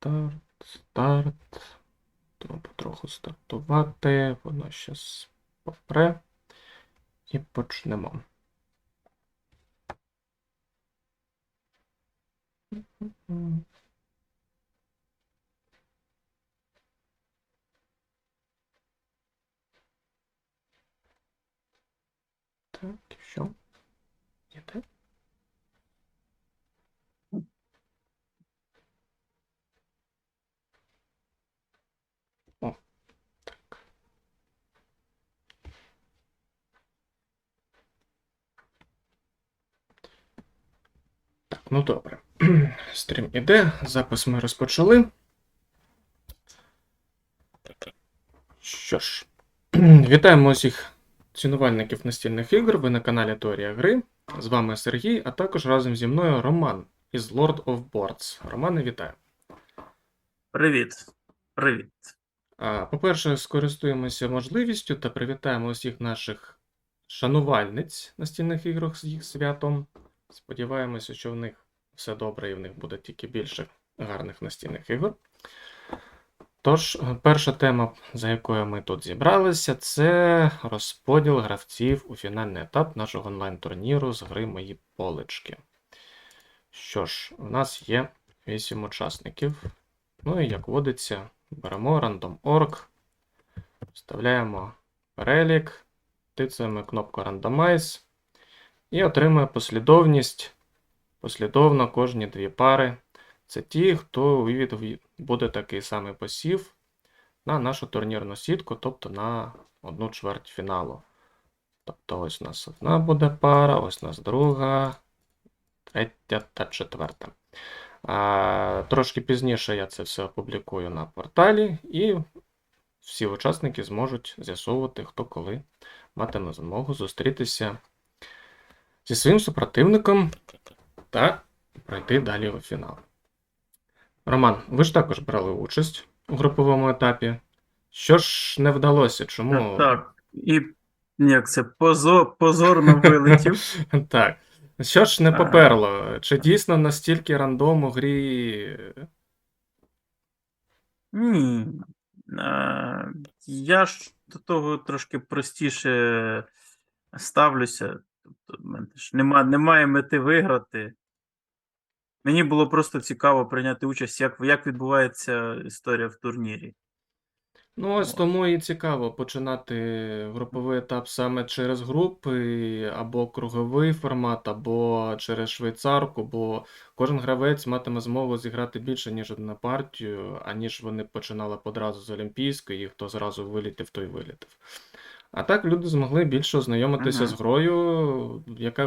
Старт, старт. Треба потроху стартувати. Воно щас попре. І почнемо. Так, що? Іде? О, так. Так, ну добре. Стрім іде, запис ми розпочали. Що ж, вітаємо усіх цінувальників настільних ігор. Ви на каналі Теорія Гри. З вами Сергій, а також разом зі мною Роман із Lord of Boards. Романе, вітаю. Привіт. Привіт. По-перше, скористуємося можливістю та привітаємо усіх наших шанувальниць настільних ігор з їх святом. Сподіваємося, що в них все добре і в них буде тільки більше гарних настільних ігор. Тож, е, перша тема, за якою ми тут зібралися, це розподіл гравців у фінальний етап нашого онлайн-турніру з гри Мої полички. Що ж, у нас є 8 учасників. Ну і як водиться, беремо random.org, вставляємо перелік, тицяємо кнопку Randomize і отримує послідовність послідовно кожні дві пари. Це ті, хто увійде буде такий самий посів на нашу турнірну сітку, тобто на одну чверть фіналу. Тобто ось у нас одна буде пара, ось у нас друга, третя та четверта. А, Трошки пізніше я це все опублікую на порталі, і всі учасники зможуть з'ясовувати, хто коли матиме змогу зустрітися зі своїм супротивником та пройти далі у фінал. Роман, ви ж також брали участь у груповому етапі. Що ж не вдалося? Чому? Так. І як це позор, позорно вилетів. Так. Що ж не поперло? Чи дійсно настільки рандом у грі Ні. Я ж до того трошки простіше ставлюся. Тобто, в мене ж немає мети виграти. Мені було просто цікаво прийняти участь, як, як відбувається історія в турнірі. Ну, ось тому і цікаво починати груповий етап саме через групи, або круговий формат, або через швейцарку, бо кожен гравець матиме змогу зіграти більше, ніж одну партію, аніж вони починали одразу з Олімпійської, і хто зразу вилітів, той вилітив. А так люди змогли більше ознайомитися Мгм. з грою, яка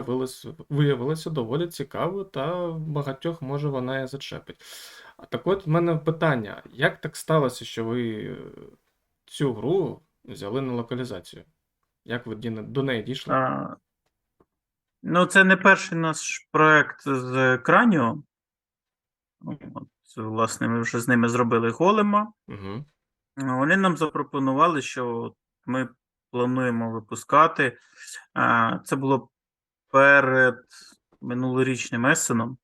виявилася доволі цікавою, та багатьох може вона і зачепить. А так от в мене питання: як так сталося, що ви е, цю гру взяли на локалізацію? Як ви ді- до неї дійшли? А, ну, це не перший наш проект з Краніо. От, власне, ми вже з ними зробили голема. Угу. Вони нам запропонували, що от ми плануємо випускати. Це було перед минулорічним Есеном.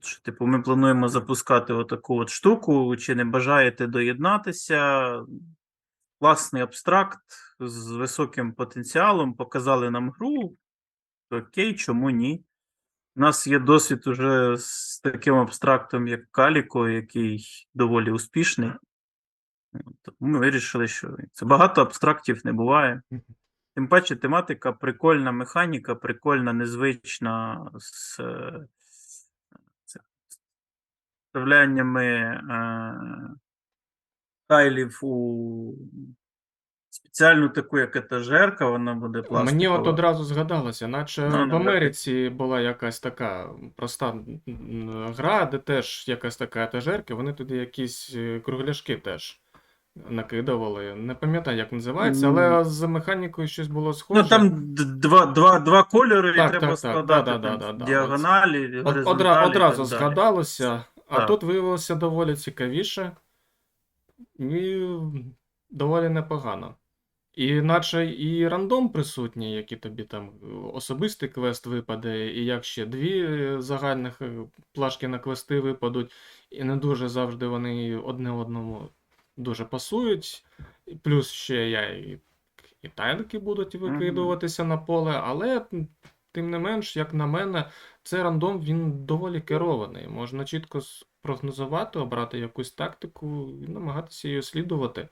Що, Типу, ми плануємо запускати отаку от штуку. Чи не бажаєте доєднатися? Класний абстракт з високим потенціалом. Показали нам гру. Окей, чому ні? У нас є досвід уже з таким абстрактом, як Каліко, який доволі успішний. Ми вирішили, що це багато абстрактів не буває. Тим паче, тематика прикольна, механіка, прикольна, незвична з е, вставляннями е, тайлів у спеціальну таку, як етажерка, вона буде пластикова. Мені от одразу згадалося, наче Ну, в ну, Америці була якась така проста гра, де теж якась така етажерка, вони туди якісь е, кругляшки теж накидували. Не пам'ятаю, як називається, але з механікою щось було схоже. Ну там два, два, два кольори, Так, і треба так, складати да, да, да, діагоналі, От, одра, одразу так згадалося, а Так. тут виявилося доволі цікавіше і доволі непогано. І наче і рандом присутній, які тобі там особистий квест випаде, і як ще дві загальних е, плашки на квести випадуть, і не дуже завжди вони одне одному дуже пасують. Плюс ще я і, і тайлики будуть викидуватися на поле, але тим не менш, як на мене, цей рандом він доволі керований. Можна чітко спрогнозувати, обрати якусь тактику і намагатися її слідувати.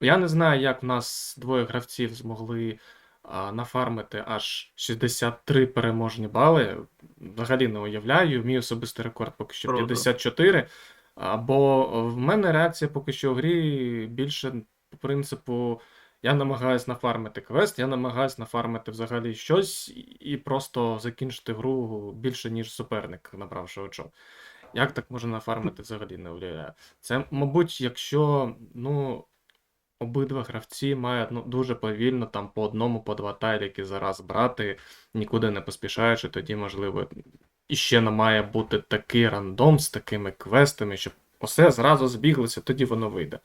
Я не знаю, як в нас двоє гравців змогли а, нафармити аж 63 переможні бали. Взагалі не уявляю. Мій особистий рекорд поки що Круто. 54. А, бо в мене реакція поки що в грі більше по принципу. Я намагаюсь нафармити квест, я намагаюсь нафармити взагалі щось і просто закінчити гру більше, ніж суперник, набравши очок. Як так можна нафармити взагалі не уявляю. Це, мабуть, якщо ну, обидва гравці мають ну, дуже повільно там по одному, по два тайліки зараз брати, нікуди не поспішаючи, тоді, можливо, іще не має бути такий рандом з такими квестами, щоб усе зразу збіглося, тоді воно вийде.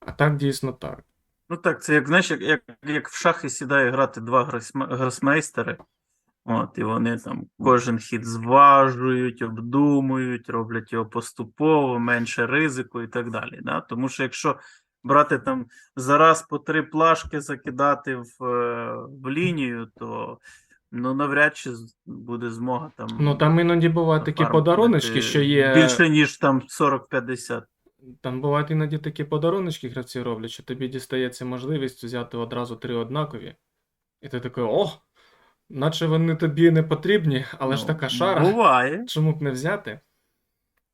А так дійсно так. Ну так, це як знаєш, як, як, як в шахи сідає грати два гросме- гросмейстери. От, і вони там кожен хід зважують, обдумують, роблять його поступово, менше ризику і так далі. Да? Тому що якщо брати там зараз по три плашки закидати в, е, в лінію, то ну, навряд чи буде змога там. Ну там іноді бувають такі подаруночки, що є. Більше, ніж там 40-50. Там бувають іноді такі подаруночки гравці роблять, що тобі дістається можливість взяти одразу три однакові. І ти такий, о, наче вони тобі не потрібні, але ж Ну, така шара. Буває. Чому б не взяти?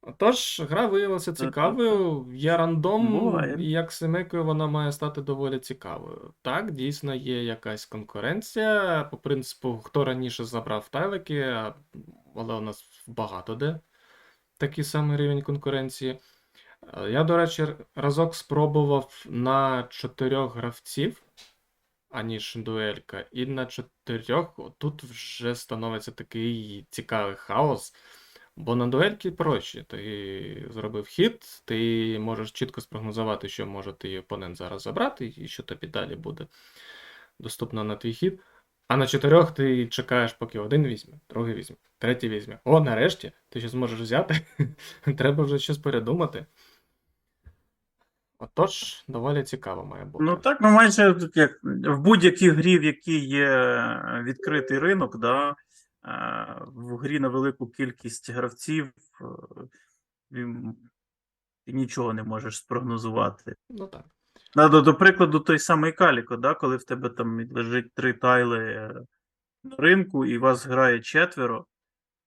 Отож, гра виявилася цікавою. Є рандом, Буває. і як семейкою вона має стати доволі цікавою. Так, дійсно є якась конкуренція. По принципу, хто раніше забрав тайлики, але у нас багато де такий самий рівень конкуренції. Я, до речі, разок спробував на чотирьох гравців, аніж дуелька, і на чотирьох тут вже становиться такий цікавий хаос. Бо на дуельки проще. Ти зробив хід, ти можеш чітко спрогнозувати, що може твій опонент зараз забрати, і що тобі далі буде доступно на твій хід. А на чотирьох ти чекаєш, поки один візьме, другий візьме, третій візьме. О, нарешті, ти щось можеш взяти. Треба вже щось передумати. Отож, доволі цікаво має бути. Ну так, ну майже як в будь-якій грі, в якій є відкритий ринок, да, е, в грі на велику кількість гравців е, ти нічого не можеш спрогнозувати. Ну так. Да, До, прикладу, той самий Каліко, да, коли в тебе там лежить три тайли е, на ринку і вас грає четверо,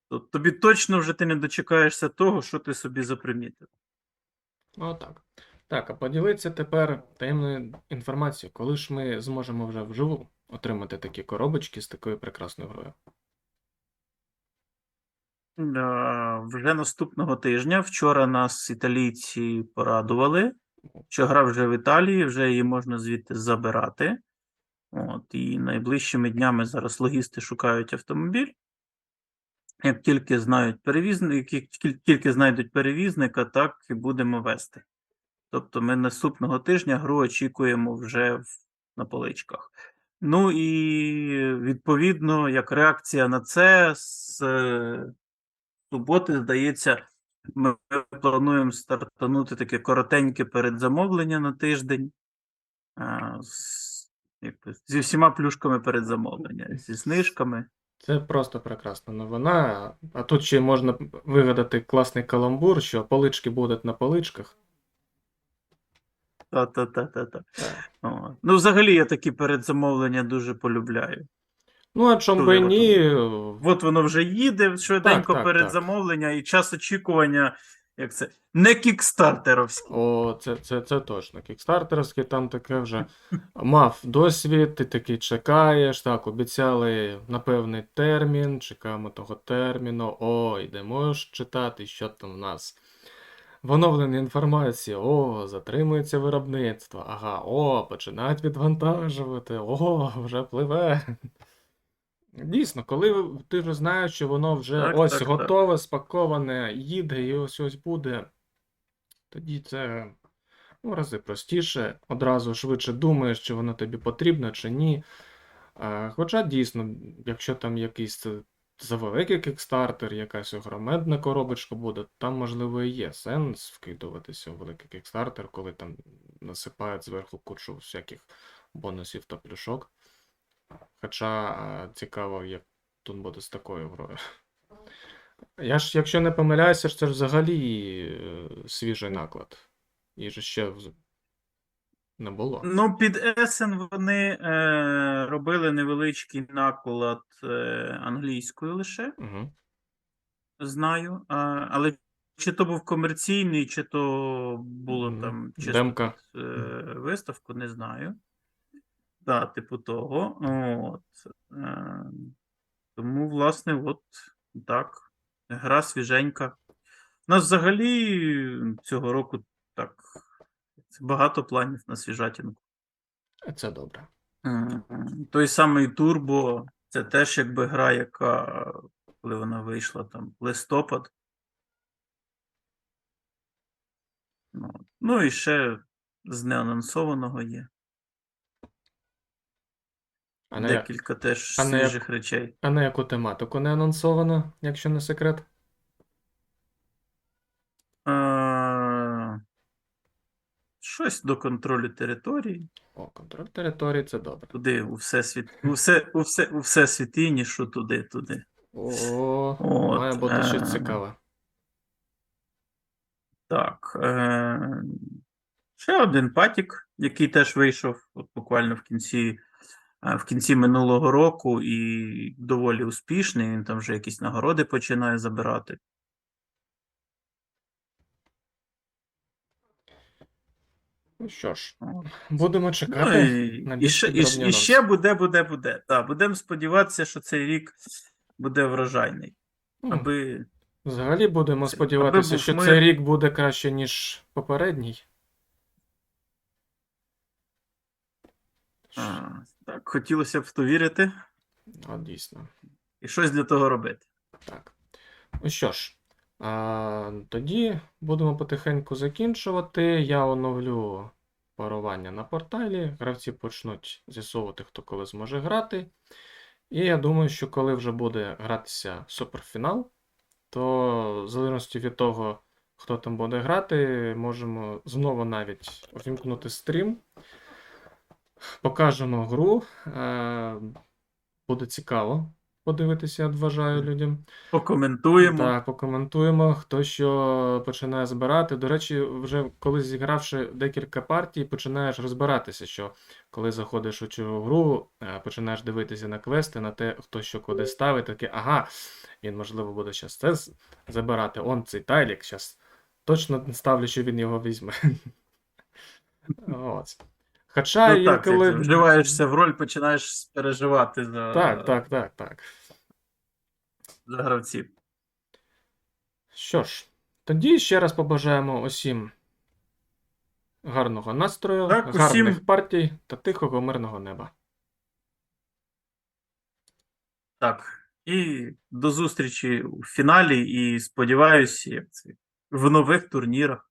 то тобі точно вже ти не дочекаєшся того, що ти собі запримітив. Отак. Так, Так, а поділитися тепер таємною інформацією, коли ж ми зможемо вже вживу отримати такі коробочки з такою прекрасною грою. Вже наступного тижня. Вчора нас італійці порадували, що гра вже в Італії, вже її можна звідти забирати. От, і найближчими днями зараз логісти шукають автомобіль. Як тільки знають перевізник, як тільки знайдуть перевізника, так і будемо вести. Тобто ми наступного тижня гру очікуємо вже в, на поличках. Ну і відповідно, як реакція на це, з суботи, здається, ми плануємо стартанути таке коротеньке передзамовлення на тиждень. з, зі всіма плюшками передзамовлення, зі знижками. Це просто прекрасна новина. А тут ще можна вигадати класний каламбур, що полички будуть на поличках. Та-та-та-та-та. Ну, взагалі, я такі передзамовлення дуже полюбляю. Ну, а чому би ні? От воно вже їде швиденько Так, так, передзамовлення, і час очікування, як це, не кікстартеровський. О, це, це, це точно. Кікстартерський там таке вже мав досвід, ти такий чекаєш, так, обіцяли на певний термін, чекаємо того терміну. О, йдемо ж читати, що там в нас. В оновленій інформації, о, затримується виробництво. Ага, о, починають відвантажувати, о, вже пливе. Дійсно, коли ти вже знаєш, що воно вже Так, ось так, так. готове, спаковане, їде і ось ось буде, тоді це в рази простіше, одразу швидше думаєш, чи воно тобі потрібно, чи ні. Е, Хоча дійсно, якщо там якийсь завеликий кікстартер, якась огроменна коробочка буде, там, можливо, і є сенс вкидуватися в великий кікстартер, коли там насипають зверху кучу всяких бонусів та плюшок. Хоча цікаво, як тут буде з такою грою. Я ж, якщо не помиляюся, це ж взагалі е, свіжий наклад. І ж ще не було. Ну, під Есен вони е, робили невеличкий наклад е, англійською лише, Угу. знаю. А, але чи то був комерційний, чи то було там чисто Демка. е, виставку, не знаю. Да, типу того. От. Е, тому, власне, от так. Гра свіженька. У нас взагалі цього року так багато планів на свіжатінку. Це добре. Той самий Турбо, це теж якби гра, яка, коли вона вийшла там листопад. Ну, ну і ще з неанонсованого є. А на, я- Декілька теж а на як- свіжих речей. а на яку тематику не анонсовано, якщо не секрет? А, щось до контролю території. О, контроль території це добре. Туди, у всесвіт, у все, у все, у всесвіті, що туди, туди. О, От, має бути щось е, цікаве. Так. Е- ще один патік, який теж вийшов от буквально в кінці, е, в кінці минулого року і доволі успішний. Він там вже якісь нагороди починає забирати. Ну що ж, будемо Ну, чекати. і, на і, ще, і, і ще буде, буде, буде. Так, будемо сподіватися, що цей рік буде врожайний. Ну, Аби Взагалі будемо сподіватися, аби що мир. цей рік буде краще, ніж попередній. а, так, хотілося б в то вірити От дійсно. і щось для того робити. Так. Ну що ж, а, тоді будемо потихеньку закінчувати. Я оновлю парування на порталі. Гравці почнуть з'ясовувати, хто коли зможе грати. І я думаю, що коли вже буде гратися суперфінал, то в залежності від того, хто там буде грати, можемо знову навіть увімкнути стрім. Покажемо гру. Е, Буде цікаво подивитися, я вважаю людям. Покоментуємо. Так, покоментуємо, хто що починає збирати. До речі, вже коли зігравши декілька партій, починаєш розбиратися, що коли заходиш у цю гру, е, починаєш дивитися на квести, на те, хто що куди ставить, таке, ага, він, можливо, буде зараз це забирати. Он цей тайлік, зараз точно ставлю, що він його візьме. От. Хоча Ну, я так, коли. як вживаєшся в роль, починаєш переживати за, Так, так, так, так. за гравців. Що ж, тоді ще раз побажаємо усім гарного настрою, Так, гарних усім- партій та тихого мирного неба. Так. І до зустрічі у фіналі, і сподіваюся, як це, в нових турнірах.